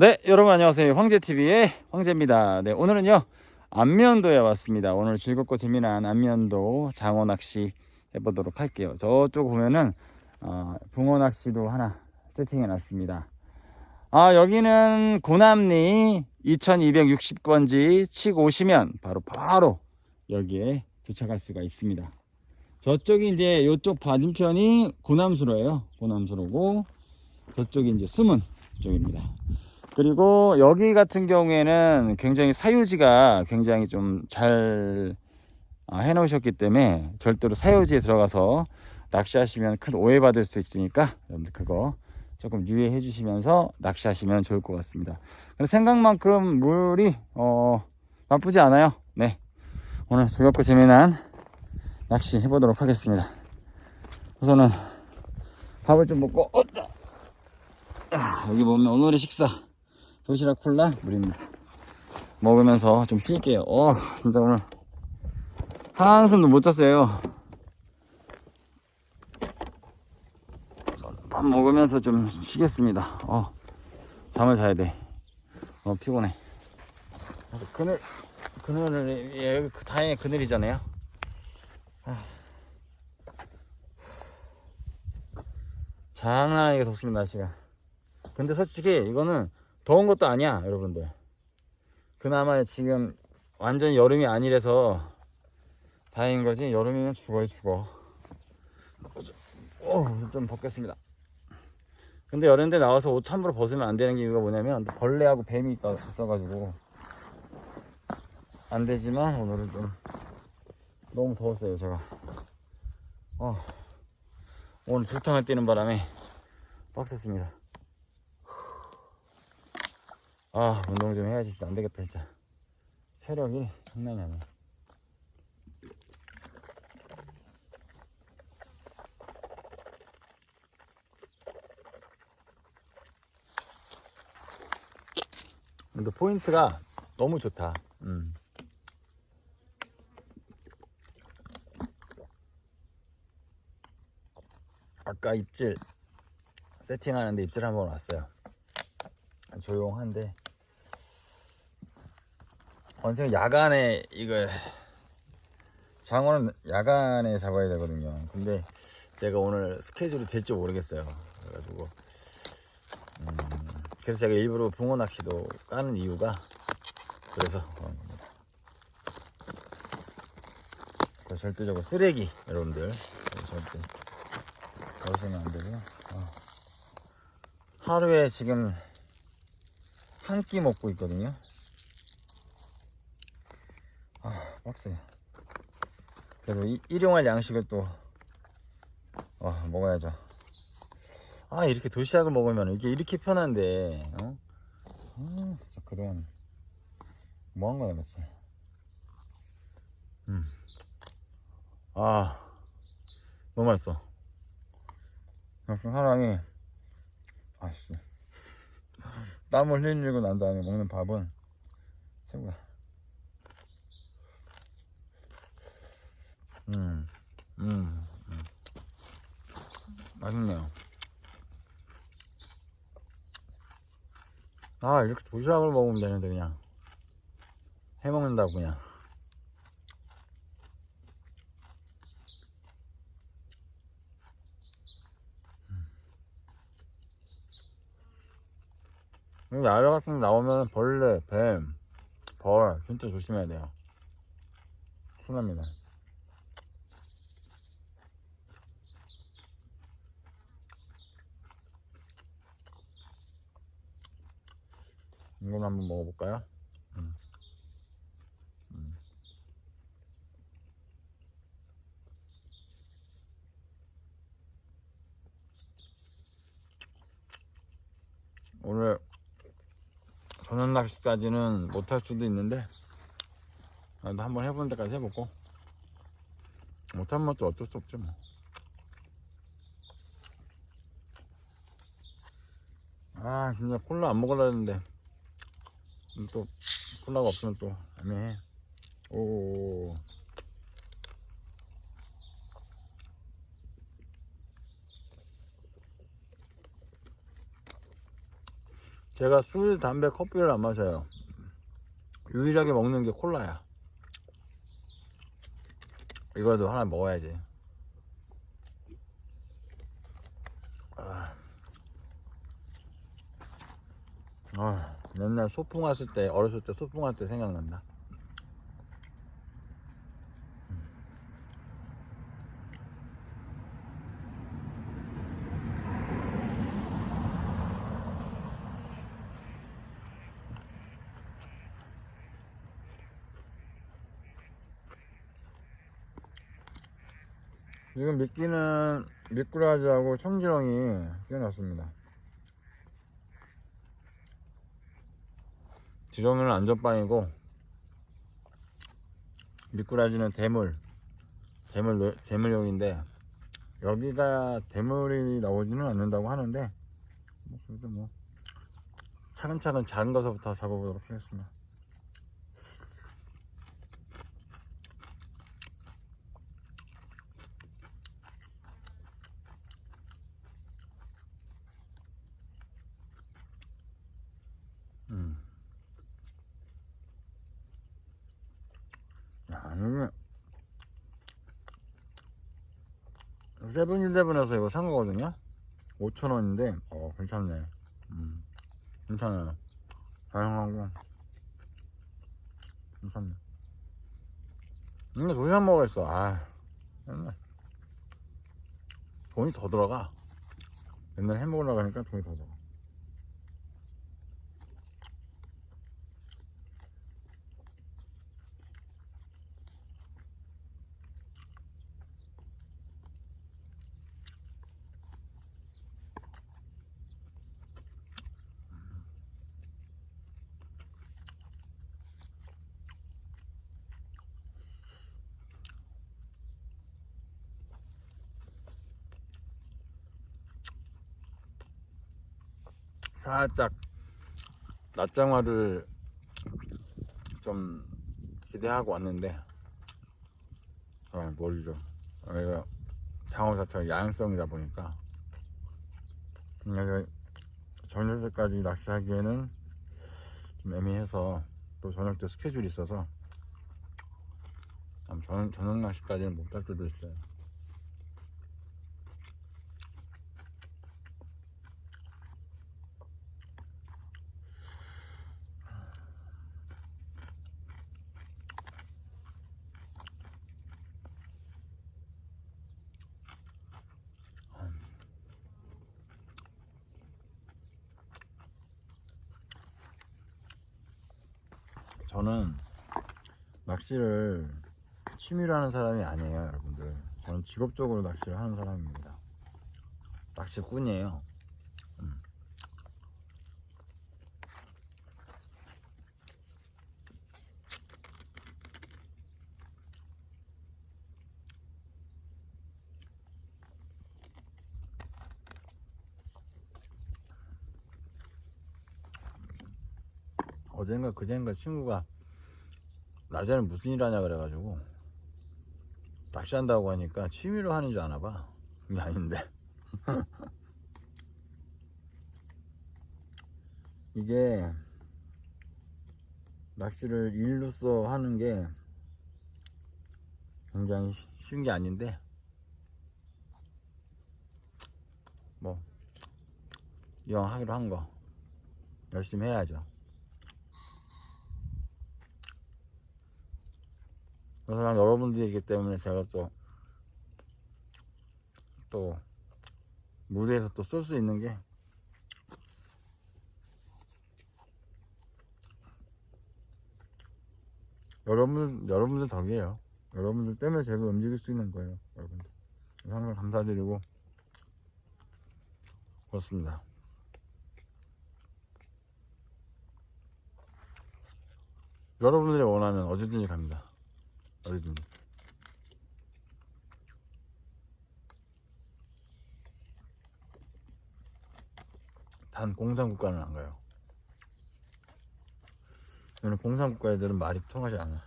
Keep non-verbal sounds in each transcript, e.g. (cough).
네, 여러분 안녕하세요. 황제TV의 황제입니다. 네, 오늘은요, 안면도에 왔습니다. 오늘 즐겁고 재미난 안면도 장어 낚시 해보도록 할게요. 저쪽 보면은, 어, 붕어 낚시도 하나 세팅해 놨습니다. 아, 여기는 고남리 2260번지 치고 오시면 바로, 바로 여기에 도착할 수가 있습니다. 저쪽이 이제 이쪽 맞은편이 고남수로예요. 고남수로고, 저쪽이 이제 숨은 쪽입니다. 그리고 여기 같은 경우에는 굉장히 사유지가 굉장히 좀잘 아, 해놓으셨기 때문에 절대로 사유지에 들어가서 낚시하시면 큰 오해받을 수 있으니까 여러분들 그거 조금 유의해 주시면서 낚시하시면 좋을 것 같습니다. 생각만큼 물이 어, 나쁘지 않아요. 네. 오늘 즐겁고 재미난 낚시 해보도록 하겠습니다. 우선은 밥을 좀 먹고 어따. 아, 여기 보면 오늘의 식사 도시락 콜라 물입니다. 먹으면서 좀 쉴게요. 어, 진짜 오늘 한숨도 못 잤어요. 밥 먹으면서 좀 쉬겠습니다. 어, 잠을 자야 돼. 어, 피곤해. 그늘, 그늘을, 예, 여기 그- 다행히 그늘이잖아요. 아. 장난 아니게 덥습니다, 날씨가. 근데 솔직히 이거는 더운 것도 아니야, 여러분들. 그나마 지금 완전 여름이 아니라서 다행인 거지. 여름이면 죽어요, 죽어. 어, 좀 벗겠습니다. 근데 여름인데 나와서 옷 함부로 벗으면 안 되는 이유가 뭐냐면 벌레하고 뱀이 있다- 있어가지고 안 되지만 오늘은 좀 너무 더웠어요, 제가. 어, 오늘 두탕을 뛰는 바람에 빡셌습니다. 아 운동 좀 해야지 진짜. 안 되겠다 진짜. 체력이 장난이 아니야. 근데 포인트가 너무 좋다. 음. 아까 입질 세팅하는데 입질 한번 왔어요 조용한데 언제 야간에 이걸 장어는 야간에 잡아야 되거든요. 근데 제가 오늘 스케줄이 될지 모르겠어요. 그래가지고 음, 그래서 제가 일부러 붕어 낚시도 까는 이유가 그래서 그런 겁니다. 그 절대적으로 쓰레기 여러분들 절대 넣으시면 안 되고요. 어. 하루에 지금 한 끼 먹고 있거든요. 아, 빡세. 그래도 이, 일용할 양식을 또 어, 먹어야죠. 아, 이렇게 도시락을 먹으면 이게 이렇게 편한데, 어? 아, 진짜 그동안 뭐 한 거야, 맞지? 음. 아, 너무 맛있어. 역시 사람이, 아씨. 땀을 흘리고 난 다음에 먹는 밥은 최고야. 음, 음, 음. 맛있네요. 아, 이렇게 도시락을 먹으면 되는데, 그냥. 해 먹는다고, 그냥. 야외 같은 데 나오면 벌레, 뱀, 벌 진짜 조심해야 돼요. 순합니다. 이건 한번 먹어볼까요? 음. 음. 오늘 저녁 낚시까지는 못할 수도 있는데 그래도 한번 해보는 데까지 해보고 뭐또 어쩔 수 없지 뭐 아, 진짜 콜라 안 먹으려 했는데 또 콜라가 없으면 또 애매해. 오. 제가 술, 담배, 커피를 안 마셔요. 유일하게 먹는 게 콜라야. 이거라도 하나 먹어야지. 아, 아, 옛날 소풍 왔을 때, 어렸을 때 소풍 할때 생각난다. 지금 미끼는 미꾸라지하고 청지렁이 끼워놨습니다. 지렁이는 안전빵이고 미꾸라지는 대물, 대물 대물용인데 여기가 대물이 나오지는 않는다고 하는데 뭐 그래도 뭐 차근차근 작은 것부터 잡아보도록 하겠습니다. 음. 야, 이게 세븐일레븐에서 이거 산 거거든요. 5천 원인데, 어 괜찮네. 음, 괜찮아요. 다양하고 괜찮네. 근데 돈이 안 먹어있어. 아, 맨날 돈이 더 들어가. 맨날 해 먹으려고 하니까 돈이 더 들어가. 살짝 낮장화를 좀 기대하고 왔는데 정말 모르죠. 여기가 장어 자체가 야행성이다 보니까 저녁 때까지 낚시하기에는 좀 애매해서 또 저녁 때 스케줄이 있어서 아마 저녁, 저녁 낚시까지는 못갈 수도 있어요. 저는 낚시를 취미로 하는 사람이 아니에요, 여러분들. 저는 직업적으로 낚시를 하는 사람입니다. 낚시꾼이에요. 어젠가 그젠가 친구가 낮에는 무슨 일 하냐 그래가지고 낚시한다고 하니까 취미로 하는 줄 아나 봐. 그게 아닌데. (laughs) 이게 낚시를 일로서 하는 게 굉장히 쉬- 쉬운 게 아닌데. 뭐 이왕 하기로 한 거. 열심히 해야죠 그래서 여러분들이기 때문에 제가 또, 또, 무대에서 또쏠수 있는 게, 여러분, 여러분들 덕이에요. 여러분들 때문에 제가 움직일 수 있는 거예요, 여러분들. 항상 감사드리고, 그렇습니다. 여러분들이 원하면 어디든지 갑니다. 어디든지. 단 공산국가는 안 가요. 저는 공산국가 애들은 말이 통하지 않아.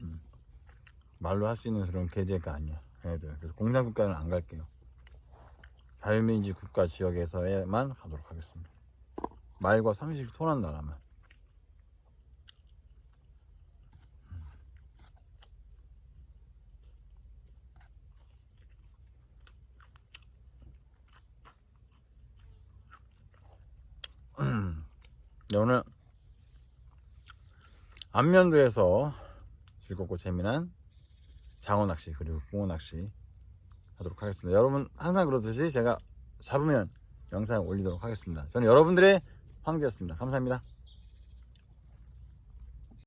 음. 말로 할 수 있는 그런 계제가 아니야. 애들. 그래서 공산국가는 안 갈게요. 자유민주 국가 지역에서에만 가도록 하겠습니다. 말과 삼시를 토난다 라면. 네, 오늘 안면도에서 즐겁고 재미난 장어 낚시 그리고 붕어 낚시 하도록 하겠습니다. 여러분 항상 그러듯이 제가 잡으면 영상 올리도록 하겠습니다. 저는 여러분들의 황제였습니다. 감사합니다.